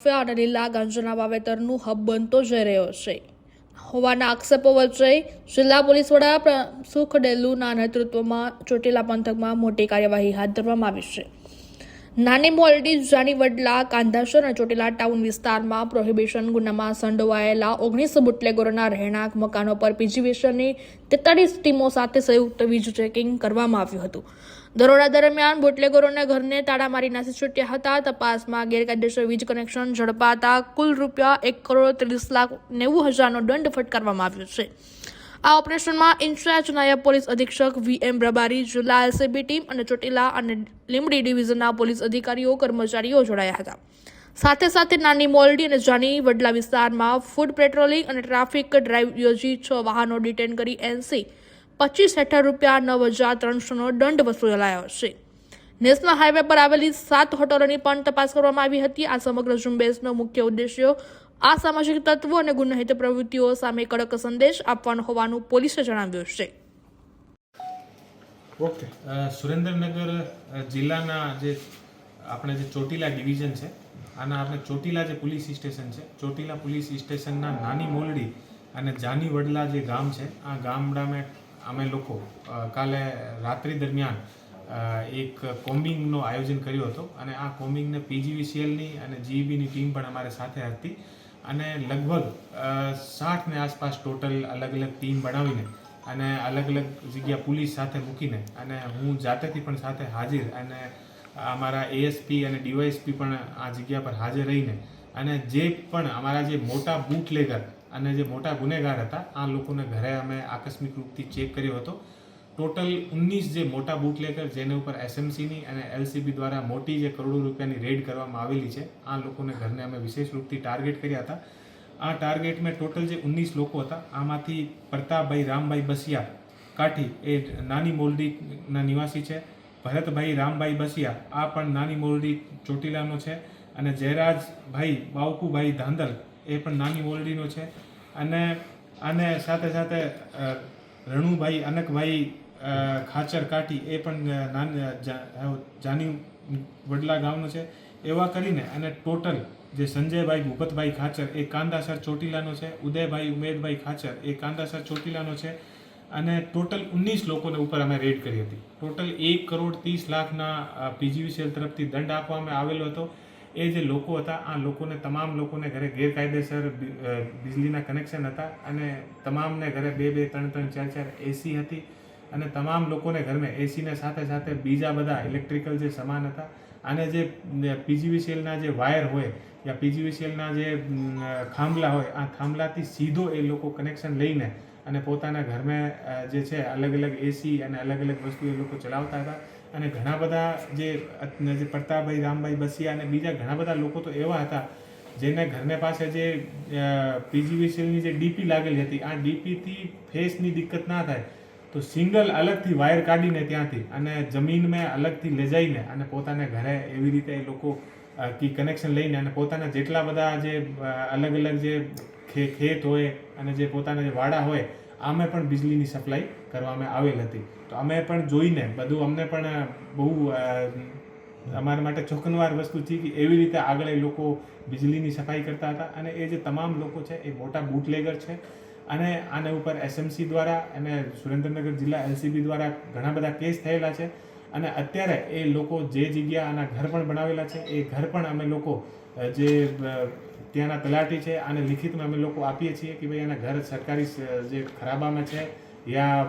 Mafia અને લીલા ગાંજાના વાવેતરનું hub બનતો જઈ રહ્યો છે. હોવાના આક્ષેપો વચ્ચે જિલ્લા પોલીસ વડા સુખ ડેલુના નેતૃત્વમાં ચોટીલા પંથકમાં મોટી કાર્યવાહી હાથ ધરવામાં આવી છે. નાની મોલડી જાની વડલા, કાંધાસર અને ચોટીલા ટાઉન વિસ્તારમાં પ્રોહિબિશન ગુનામાં સંડોવાયેલા ઓગણીસ બુટલેગોરોના રહેણાંક મકાનો પર પીજીવીએસની તેતાળીસ ટીમો સાથે સંયુક્ત વીજ ચેકિંગ કરવામાં આવ્યું હતું. દરોડા દરમિયાન બુટલેગોરોને ઘરને તાળા મારી નાસી છૂટ્યા હતા. તપાસમાં ગેરકાયદેસર વીજ કનેક્શન ઝડપાતા કુલ રૂપિયા એક કરોડ ત્રીસ લાખ નેવું હજારનો દંડ ફટકારવામાં આવ્યો છે. આ ઓપરેશનમાં ઇન્ચાર્જ નાયબ પોલીસ અધિક્ષક વી એમ રબારી જિલ્લા એલસીબી ટીમ અને ચોટીલા અને લીંબડી ડિવિઝનના પોલીસ અધિકારીઓ, કર્મચારીઓ જોડાયા હતા. સાથે સાથે નાની મોલડી અને જાની વડલા વિસ્તારમાં ફૂડ પેટ્રોલિંગ અને ટ્રાફિક ડ્રાઈવ યોજી છ વાહનો ડિટેન કરી એનસી પચીસ હેઠળ રૂપિયા નવ હજાર ત્રણસોનો દંડ વસૂલાયો છે. નેશનલ હાઈવે પર આવેલી સાત હોટલોની પણ તપાસ કરવામાં આવી હતી. આ સમગ્ર ઝુંબેશનો મુખ્ય ઉદ્દેશ્ય અસામાજિક તત્વો અને ગુનાહિત પ્રવૃત્તિઓ સામે કડક સંદેશ આપવાનો હોવાનું પોલીસે જણાવ્યું છે. ઓકે. સુરેન્દ્રનગર જિલ્લાના જે આપણે જે ચોટીલા ડિવિઝન છે આના આપણે ચોટીલા જે પોલીસ સ્ટેશન છે ચોટીલા પોલીસ સ્ટેશનના નાની મોલડી અને જાની વડલા જે ગામ છે આ ગામડામાં અમે લોકો કાલે રાત્રિ દરમિયાન એક કોમ્બિંગનો આયોજન કર્યો હતો અને આ કોમ્બિંગને પીજીવીસીએલની અને જીઈબીની ટીમ પણ અમારે સાથે હતી. અને લગભગ સાઠને આસપાસ ટોટલ અલગ અલગ ટીમ બનાવીને અને અલગ અલગ જગ્યા પોલીસ સાથે મૂકીને અને હું જાતેથી પણ સાથે હાજર અને અમારા એએસપી અને ડીવાયએસપી પણ આ જગ્યા પર હાજર રહીને અને જે પણ અમારા જે મોટા બૂટલેગર અને જે મોટા ગુનેગાર હતા, આ લોકોને ઘરે અમે આકસ્મિક રૂપથી ચેક કર્યો હતો. ટોટલ ઉન્નીસ જે મોટા બુટલેગર જેને ઉપર એસએમસીની અને એલસીબી દ્વારા મોટી જે કરોડો રૂપિયાની રેડ કરવામાં આવેલી છે, આ લોકોને ઘરને અમે વિશેષ રૂપથી ટાર્ગેટ કર્યા હતા. આ ટાર્ગેટમાં ટોટલ જે ઉન્નીસ લોકો હતા, આમાંથી પ્રતાપભાઈ, રામભાઈ બસિયા કાઠી એ નાની મોલડીના નિવાસી છે, ભરતભાઈ, રામભાઈ બસિયા આ પણ નાની મોલડી ચોટીલાનો છે અને જયરાજભાઈ, બાવકુભાઈ ધાંધલ એ પણ નાની મોલડીનો છે. અને અને સાથે સાથે રણુભાઈ, અનકભાઈ ખાચર કાઠી એ પણ જાની વડલા ગામનો છે. એવા કરીને અને ટોટલ જે સંજયભાઈ, ભૂપતભાઈ ખાચર, એ કાંદાસર ચોટીલાનો છે. ઉદયભાઈ, ઉમેદભાઈ ખાચર, એ કાંદાસર ચોટીલાનો છે. અને ટોટલ ઉન્નીસ લોકોને ઉપર અમે રેડ કરી હતી. ટોટલ એક કરોડ ત્રીસ લાખના પીજીવીસીએલ તરફથી દંડ આપવામાં આવેલો હતો. એ જે લોકો હતા, આ લોકોને, તમામ લોકોને ઘરે ગેરકાયદેસર બિજલીના કનેક્શન હતા અને તમામને ઘરે બે બે, ત્રણ ત્રણ, ચાર ચાર એસી હતી. અને તમામ લોકોને ઘરમાં એસીને સાથે સાથે બીજા બધા ઇલેક્ટ્રિકલ જે સામાન હતા અને જે પીજીવીસીએલના જે વાયર હોય યા પીજીવીસીએલના જે થાંભલા હોય, આ થાંભલાથી સીધો એ લોકો કનેક્શન લઈને અને પોતાના ઘરમાં જે છે અલગ અલગ એસી અને અલગ અલગ વસ્તુ એ લોકો ચલાવતા હતા. અને ઘણા બધા જે જે પ્રતાપભાઈ, રામભાઈ બસિયા અને બીજા ઘણા બધા લોકો તો એવા હતા, જેને ઘરને પાસે જે પીજીવીસીએલની જે ડીપી લાગેલી હતી, આ ડીપીથી ફેસની દિક્કત ના થાય. તો સિંગલ અલગથી વાયર કાઢીને ત્યાંથી અને જમીનમાં અલગથી લઈ જઈને અને પોતાને ઘરે એવી રીતે એ લોકો કી કનેક્શન લઈને અને પોતાના જેટલા બધા જે અલગ અલગ જે ખેત હોય અને જે પોતાના જે વાડા હોય, આમે પણ વીજળીની સપ્લાય કરવામાં આવેલ હતી. તો અમે પણ જોઈને બધું અમને પણ બહુ અમારા માટે ચોકનવાર વસ્તુ છે કે એવી રીતે આગળ એ લોકો વીજળીની સફાઈ કરતા હતા અને એ જે તમામ લોકો છે એ મોટા બુટલેગર છે. અને આને ઉપર એસએમસી દ્વારા અને સુરેન્દ્રનગર જિલ્લા એલસીબી દ્વારા ઘણા બધા કેસ થયેલા છે. અને અત્યારે એ લોકો જે જગ્યા આના ઘર પણ બનાવેલા છે, એ ઘર પણ અમે લોકો જે ત્યાંના તલાટી છે, આને લિખિતમાં અમે લોકો આપીએ છીએ કે ભાઈ એના ઘર સરકારી જે ખરાબામાં છે, યા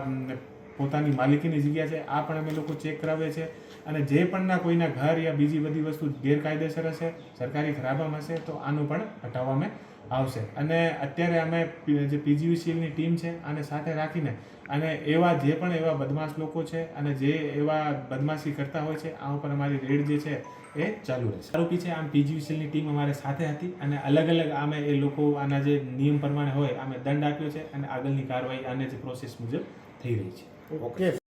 પોતાની માલિકીની જગ્યા છે, આ પણ અમે લોકો ચેક કરાવીએ છીએ. અને જે પણના કોઈના ઘર યા બીજી બધી વસ્તુ ગેરકાયદેસર હશે, સરકારી ખરાબામાં હશે, તો આનું પણ હટાવવા અમે આવશે. અને અત્યારે અમે જે પીજીવીસીએલની ટીમ છે, આને સાથે રાખીને અને એવા જે પણ એવા બદમાશ લોકો છે અને જે એવા બદમાશી કરતા હોય છે, આ ઉપર અમારી રેડ જે છે, એ ચાલુ રહેશે. આરોપી છે, આમ પીજીવીસીએલની ટીમ અમારે સાથે હતી અને અલગ અલગ આમે એ લોકો આના જે નિયમ પ્રમાણે હોય, આમે દંડ આપ્યો છે અને આગળની કાર્યવાહી આને જે પ્રોસેસ મુજબ થઈ રહી છે. ઓકે